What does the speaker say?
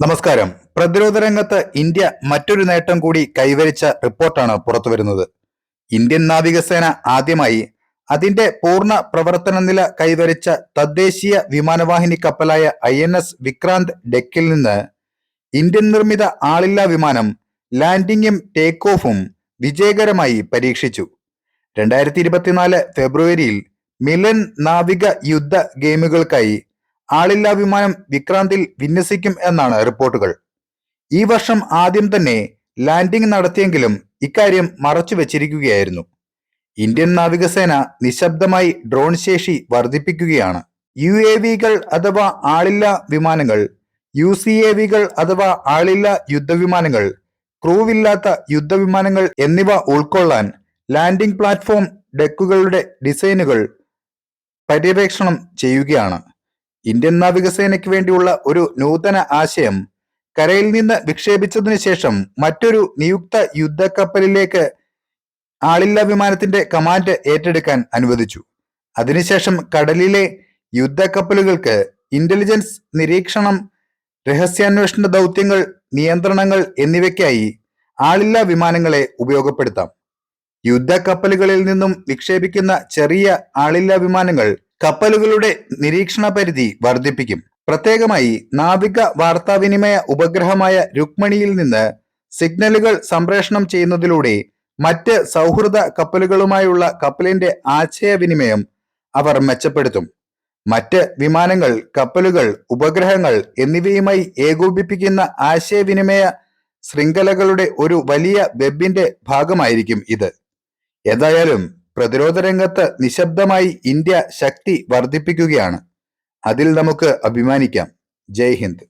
നമസ്കാരം. പ്രതിരോധ രംഗത്ത് ഇന്ത്യ മറ്റൊരു നേട്ടം കൂടി കൈവരിച്ച റിപ്പോർട്ടാണ് പുറത്തുവരുന്നത് ഇന്ത്യൻ നാവികസേന ആദ്യമായി അതിന്റെ പൂർണ പ്രവർത്തന നില കൈവരിച്ച തദ്ദേശീയ വിമാനവാഹിനി കപ്പലായ ഐ എൻ എസ് വിക്രാന്ത് ഡെക്കിൽ നിന്ന് ഇന്ത്യൻ നിർമ്മിത ആളില്ലാ വിമാനം ലാൻഡിങ്ങും ടേക്ക് ഓഫും വിജയകരമായി പരീക്ഷിച്ചു. രണ്ടായിരത്തി ഇരുപത്തിനാല് ഫെബ്രുവരിയിൽ മിലൻ നാവിക യുദ്ധ ഗെയിമുകൾക്കായി ആളില്ലാ വിമാനം വിക്രാന്തിൽ വിന്യസിക്കും എന്നാണ് റിപ്പോർട്ടുകൾ. ഈ വർഷം ആദ്യം തന്നെ ലാൻഡിംഗ് നടത്തിയെങ്കിലും ഇക്കാര്യം മറച്ചു വെച്ചിരിക്കുകയായിരുന്നു. ഇന്ത്യൻ നാവികസേന നിശബ്ദമായി ഡ്രോൺ ശേഷി വർദ്ധിപ്പിക്കുകയാണ്. യു എ വികൾ അഥവാ ആളില്ല വിമാനങ്ങൾ യു സി എ വികൾ അഥവാ ആളില്ല യുദ്ധവിമാനങ്ങൾ ക്രൂവില്ലാത്ത യുദ്ധവിമാനങ്ങൾ എന്നിവ ഉൾക്കൊള്ളാൻ ലാൻഡിംഗ് പ്ലാറ്റ്ഫോം ഡെക്കുകളുടെ ഡിസൈനുകൾ പര്യവേക്ഷണം ചെയ്യുകയാണ്. ഇന്ത്യൻ നാവികസേനയ്ക്ക് വേണ്ടിയുള്ള ഒരു നൂതന ആശയം കരയിൽ നിന്ന് വിക്ഷേപിച്ചതിനു ശേഷം മറ്റൊരു നിയുക്ത യുദ്ധക്കപ്പലിലേക്ക് ആളില്ലാ വിമാനത്തിന്റെ കമാൻഡ് ഏറ്റെടുക്കാൻ അനുവദിച്ചു. അതിനുശേഷം കടലിലെ യുദ്ധക്കപ്പലുകൾക്ക് ഇന്റലിജൻസ് നിരീക്ഷണം രഹസ്യാന്വേഷണ ദൗത്യങ്ങൾ നിയന്ത്രണങ്ങൾ എന്നിവയ്ക്കായി ആളില്ലാ വിമാനങ്ങളെ ഉപയോഗപ്പെടുത്താം. യുദ്ധക്കപ്പലുകളിൽ നിന്നും വിക്ഷേപിക്കുന്ന ചെറിയ ആളില്ലാ വിമാനങ്ങൾ കപ്പലുകളുടെ നിരീക്ഷണ പരിധി വർദ്ധിപ്പിക്കും. പ്രത്യേകമായി നാവിക വാർത്താവിനിമയ ഉപഗ്രഹമായ രുക്മണിയിൽ നിന്ന് സിഗ്നലുകൾ സംപ്രേഷണം ചെയ്യുന്നതിലൂടെ മറ്റ് സൗഹൃദ കപ്പലുകളുമായുള്ള കപ്പലിന്റെ ആശയവിനിമയം അവർ മെച്ചപ്പെടുത്തും. മറ്റ് വിമാനങ്ങൾ കപ്പലുകൾ ഉപഗ്രഹങ്ങൾ എന്നിവയുമായി ഏകോപിപ്പിക്കുന്ന ആശയവിനിമയ ശൃംഖലകളുടെ ഒരു വലിയ വെബിന്റെ ഭാഗമായിരിക്കും ഇത്. ഏതായാലും പ്രതിരോധ രംഗത്ത് നിശബ്ദമായി ഇന്ത്യ ശക്തി വർദ്ധിപ്പിക്കുകയാണ്. അതിൽ നമുക്ക് അഭിമാനിക്കാം. ജയ് ഹിന്ദ്.